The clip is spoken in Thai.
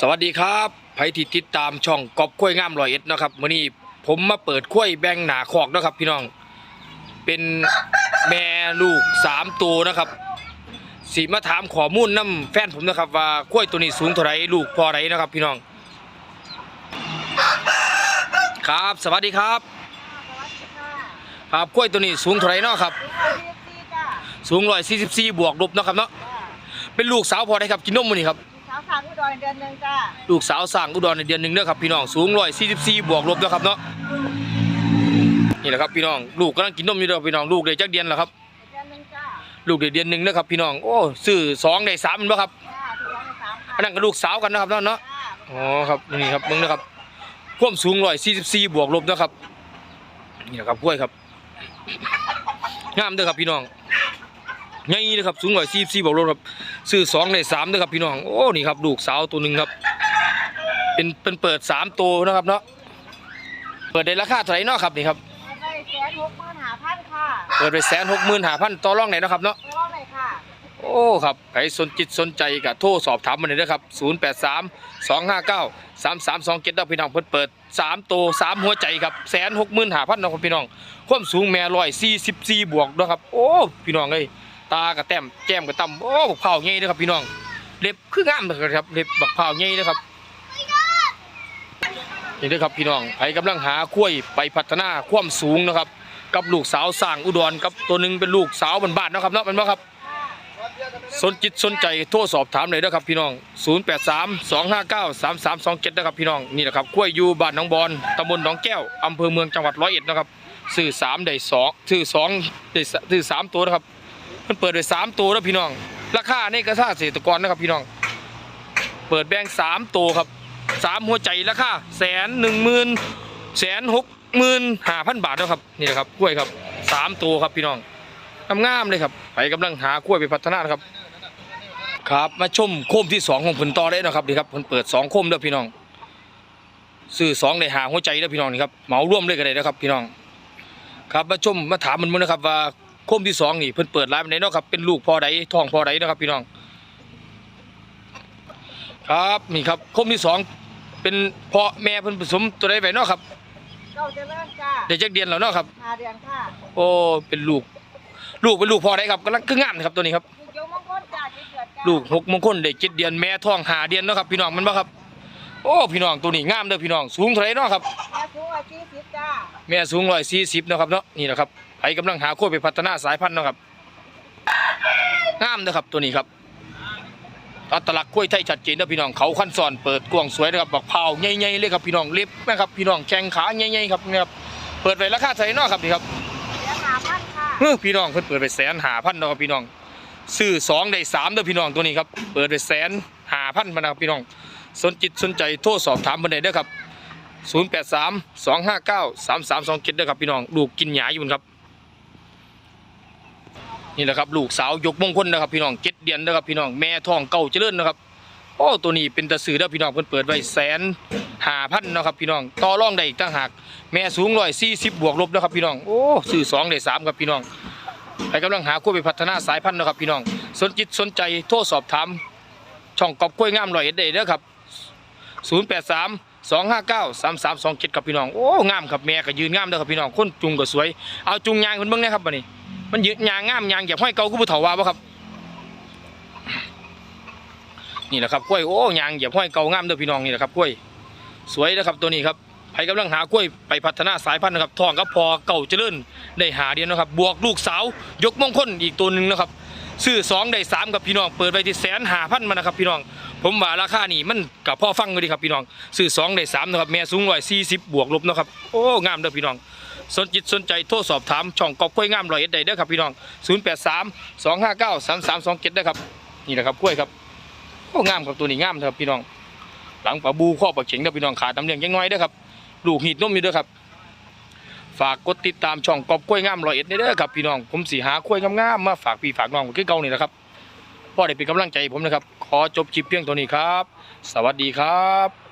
สวัสดีครับไผที่ติดตามช่องกอบกล้วยงามรอยเอ็ดนะครับวันนี้ผมมาเปิดกล้วยแบ่งหนาคอกนะครับ พี่น้อง เป็นแม่ลูกสามตัวนะครับสีมาถามขอมูลน้ำแฟนผมนะครับ ว่ากล้วยตัวนี้สูงเท่าไรลูกพอไรนะครับ พี่น้อง ครับ สวัสดีครับ ครับกล้วยตัวนี้สูงเท่าไรเนาะครับ สูงร้อยสี่สิบสี่บวกลบนะครับเนาะเป็นลูกสาวพอได้ครับกินนมมันนี่ครับาวสามอุดรเดือนหนึ่งจ้าลูกสาวสร้างอุดรในเดือนหนึ่งเด้อครับพี่น้องสูงร้อยสี่สิบสี่บวกลบเด้อครับเนาะนี่แหละครับพี่น้องลูกกำลังกินนมอยู่เด้อพี่น้องลูกได้จักเดือนแล้วครับเดือนหนึ่งจ้าลูกได้เดือนหนึ่งเด้อครับพี่น้องโอ้ซื้อสองได้สามแม่นบ่ครับจ้าถูกต้องในสามอันนั้นก็ลูกสาวกันนะครับเนาะเนาะจ้าอ๋อครับนี่ครับมึงนะครับความสูงร้อยสี่สิบสี่บวกลบเด้อครับนี่แหละครับกล้วยครับงามเด้อครับพี่น้องใหญ่เลยครับสูงร้อยสี่สิบสี่บวกลบครับ ซื้อสองได้สามเด้อครับพี่น้องโอ้นี่ครับลูกสาวตัวหนึ่งครับ เป็นเป็นเปิดสามตัวนะครับเนาะเปิดในราคาเท่าไหร่เนาะครับนี่ครับได้แสนหกหมื่นหาพันค่ะเปิดไปแสนหกหมื่นหาพันต่อรองไหนเนาะครับเนาะร้องเลยค่ะโอ้ครับใครสนจิตสนใจก็โทรสอบถามมาเลยนะครับ 0 8 3 2 5 9 3 3 2 7ดาวพี่น้องเพิ่นเปิด3ตัว3หัวใจครับแสนหกหมื่นหาพันนาะครับพี่น้อง ความสูงแม่ร้อยสี่สิบสี่บวกเนาะครับ โอ้ พี่น้องเอ้ย ตากระแต้มแก้มกระต่ำโอ้บักเผาใหญ่เด้อครับพี่น้องเล็บคืองามเลยครับเล็บบักเผาใหญ่เด้อครับนี่เด้อครับพี่น้องใครกำลังหาคุ้วยไปพัฒนาความสูงนะครับ กับลูกสาวสร้างอุดรกับตัวหนึงเป็นลูกสาวบ้านๆนะครับเนาะเป็นบ่ครับ สนจิตสนใจโทรสอบถามเลยนะครับพี่น้อง 083 259 3327นะครับพี่น้องนี่แหละครับกล้วยอยู่บ้านหนองบอนตำบลหนองแก้วอำเภอเมืองจังหวัดร้อยเอ็ดนะครับซื้อ3ได้2ซื้อ2ได้สซื้อ3ตัวนะครับ มันเปิดไว้3ตัวแล้วพี่น้อง ราคานี่ก็ซ่าเกษตรกรนะครับพี่น้อง เปิดแบงค์3ตัวครับสามหัวใจราคาแสนหนึ่งหมื่นแสนหกหมื่นห้าพันบาทนะครับนี่แหละครับกล้วยครับสามตัวครับพี่น้องงามๆเลยครับไปกำลังหากล้วยไปพัฒนานครับ ครับมาชมโคมที่สองของผลต่อได้นะครับนี่ครับผลเปิดสองโคมเด้อพี่น้องซื้อสองในหาหัวใจเด้อพี่น้องนี่ครับเหมาร่วมเลยก็ได้นะครับพี่น้อง ครับมาชมมาถามมันมึงนะครับว่า คมที่สองนี่เพิ่นเปิดร้านไหนเนาะครับเป็นลูกพอใดท้องพอใดนะครับพี่น้อง ครับนี่ครับโคมที่สองเป็นพ่อแม่เพิ่นผสมตัวใดไว้เนาะครับเก้าเจริญจ้าได้จักเดือนแล้วเนาะครับ หาเดือนค่ะโอ้เป็นลูก ลูกเป็นลูกพ่อใดครับกำลังคืองามนะครับตัวนี้ครับ ลูกโยมมงคลจ้าที่เกิดจ้า ลูกหกมงคลได้เจ็ดเดือนแม่ท้องหาเดือนเนาะครับพี่น้องมันบ่ครับ โอ้พี่น้องตัวนี้งามเด้อพี่น้องสูงเท่าไหร่เนาะครับแม่สูงอายุสิบจ้าแม่สูงร้อยสี่สิบนาะครับเนาะนี่แหละครับไผกำลังหาโค้ไปพัฒนาสายพันธุ์เนาะครับงามเด้อครับตัวนี้ครับอัตลักษณ์กล้วยไทยชัดเจนเด้อพี่น้องเขาขั้นสอนเปิดกว้างสวยนะครับบักเผาใหญ่ๆเลยครับพี่น้องเล็บนะครับพี่น้องแข้งขาใหญ่ๆครับนี่ครับเปิดไว้ราคาเท่าไหร่เนาะครับนี่ครับเดือนหาพันค่ะเฮ้อพี่น้องเพิ่นเปิดไปแสนหาพันเนาะครับพี่น้องซื้อสองได้สามเด้อพี่น้องตัวนี้ครับเปิดไปแสนหาพันมานะครับพี่น้อง สนจิตสนใจโทรสอบถามเพิ่นได้เด้อครับ 083 259 3327เด้อครับพี่น้องลูกกินหญ้าอยู่ครับ นี่แหละครับลูกสาวยกมงคลนะครับพี่น้องเจ็ดเดือนนะครับพี่น้องแม่ท้องเก่าเจริญนะครับโอ้ตัวนี้เป็นตะสือเด้อพี่น้องเพิ่นเปิดไว้แสนหาพันนะครับพี่น้องต่อรองได้อีกต่างหากแม่สูงร้อยสี่สิบบวกลบนะครับพี่น้องโอ้ซื้อสองได้สามครับพี่น้องไปกำลังหาคู่ไปพัฒนาสายพันธุ์นะครับพี่น้อง สนจิตสนใจโทรสอบถามช่องกอบกล้วยงามร้อยเอ็ดเด้อครับ 083 259 3327ครับพี่น้องโอ้งามครับแม่ก็ยืนงามเด้อครับพี่น้องคนจุงก็สวยเอาจุงยางเพิ่นเบิ่งนะครับบัดนี้มันยืนยางงามยางอยาห้อยเก่ากูผู้เฒ่าว่าบ่ครับนี่แหละครับกล้วยโอ้ยางเหยียบห้อยเก่างามเด้อพี่น้องนี่แหละครับกล้วยสวยนะครับตัวนี้ครับใครกำลังหากล้วยไปพัฒนาสายพันธุ์นะครับทองก็พอเก่าเจริญได้หาเดียวนะครับ บวกลูกสาวยกมงคลอีกตัวหนึ่งนะครับซื้อสองได้สามกับพี่น้องเปิดไปที่แสนหาพันมานะครับพี่น้อง ผมว่าราคานี่มันกับพ่อฟังเลยดีครับพี่น้องซื้อสองได้สามนะครับแม่สูงร้อยสี่สิบบวกลบนะครับโอ้งามเด้อพี่น้อง สนจิตสนใจโทรสอบถามช่องกอบกล้วยงามร้อยเอ็ดได้เด้อครับพี่น้อง0 8 3 2 5 9 3 3 2 7ได้อครับนี่แหละครับกล้วยครับโอ้งามครับตัวนี้งามครับพี่น้อง หลังปลาบูข้อปลาเข็งเด้อพี่น้องขาตำเลียงยังน้อยเด้อครับลูกหีดนมอยู่เด้อครับฝากกดติดตามช่องกอบกล้วยงามร้อยเอ็ดเด้อครับพี่น้องผมสีหากล้วยงามๆมาฝากพี่ฝากน้องคือเก่านี่แหละครับ พ่อได้เป็นกำลังใจผมนะครับ ขอจบคลิปเพียงเท่านี้ครับ สวัสดีครับ